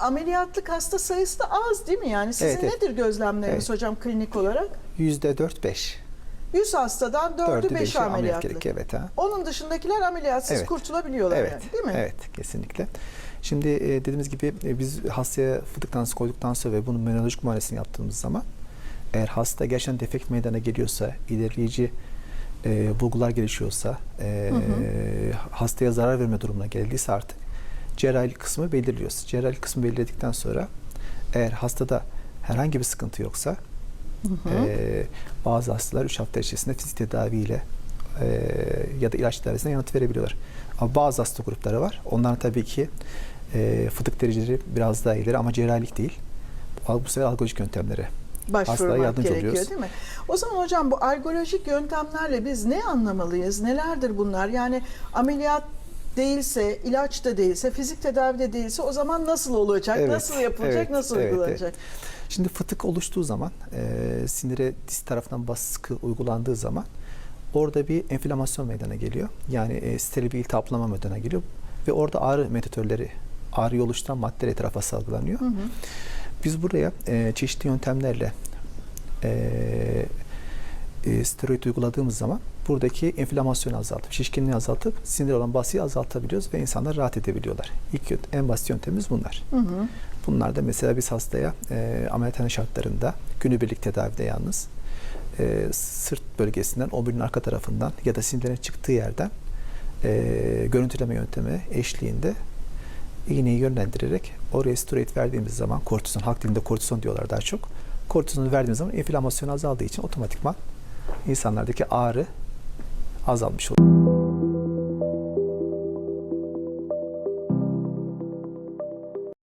ameliyatlık hasta sayısı da az değil mi? Yani sizin Evet, evet. nedir gözlemleriniz Evet. hocam klinik olarak? Yüzde dört beş. 100 hastadan 4'ü Dördü 5'i beşi ameliyat ameliyatlı. gerekiyor. Evet ha. Onun dışındakiler ameliyatsız Evet. kurtulabiliyorlar Evet, yani değil mi? evet kesinlikle. Şimdi e, dediğimiz gibi e, biz hastaya fıtık tanısı koyduktan sonra ve bunun menolojik muayenesini yaptığımız zaman eğer hasta gerçekten defekt meydana geliyorsa, ilerleyici e, bulgular gelişiyorsa, e, hastaya zarar verme durumuna geldiyse artık cerrahi kısmı belirliyoruz. Cerrahi kısmı belirledikten sonra eğer hastada herhangi bir sıkıntı yoksa e, bazı hastalar 3 hafta içerisinde fizik tedaviyle e, ya da ilaç tedavisine yanıt verebiliyorlar. Ama bazı hasta grupları var. Onlar tabii ki e, fıtık dereceleri biraz daha ileri ama cerrahilik değil. Bu bu sefer algolojik yöntemlere Başvurmak yardımcı gerekiyor oluyoruz. değil mi? O zaman hocam bu algolojik yöntemlerle biz ne anlamalıyız? Nelerdir bunlar? Yani ameliyat değilse, ilaç da değilse, fizik tedavi de değilse o zaman nasıl olacak? Evet, nasıl yapılacak? evet, nasıl evet, uygulanacak? Şimdi fıtık oluştuğu zaman, e, sinire diz tarafından baskı uygulandığı zaman orada bir enflamasyon meydana geliyor. Yani e, steril bir iltihaplama meydana geliyor ve orada ağrı mediatörleri, ağrıyı oluşturan maddeler etrafa salgılanıyor. Hı hı. Biz buraya e, çeşitli yöntemlerle e, e, steroid uyguladığımız zaman buradaki enflamasyonu azaltıp, şişkinliği azaltıp sinir olan basıyı azaltabiliyoruz ve insanlar rahat edebiliyorlar. İlk en basit yöntemimiz bunlar. Hı hı. Bunlar da mesela biz hastaya e, ameliyathane şartlarında günübirlik tedavide yalnız e, sırt bölgesinden omurinin arka tarafından ya da sinirlerin çıktığı yerden e, görüntüleme yöntemi eşliğinde iğneyi yönlendirerek oraya steroid verdiğimiz zaman kortizon, halk dilinde kortizon diyorlar daha çok. Kortizonu verdiğimiz zaman enflamasyon azaldığı için otomatikman insanlardaki ağrı azalmış oluyor.